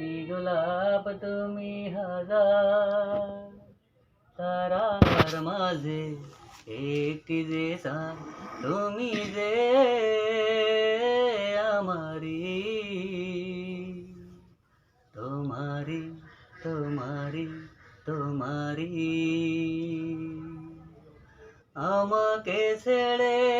একটি গোলাপ তুমি হাজার তারার মাঝে একটি যে চাঁদ তুমি যে আমারি তোমারি তোমারি তোমারি আমাকে ছেড়ে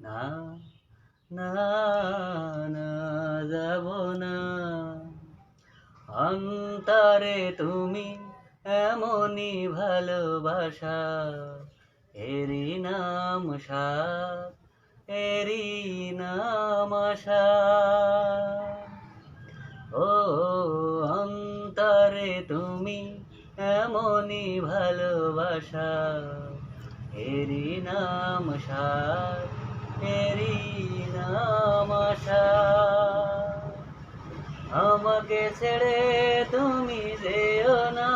না না না যাব না। অন্তরে তুমি এমনই ভালোবাসা এরি নাম সাত এরি নাম আশা। ও অন্তরে তুমি এমনই ভালোবাসা এরি নাম সাত আমাকে ছেড়ে তুমি যেও না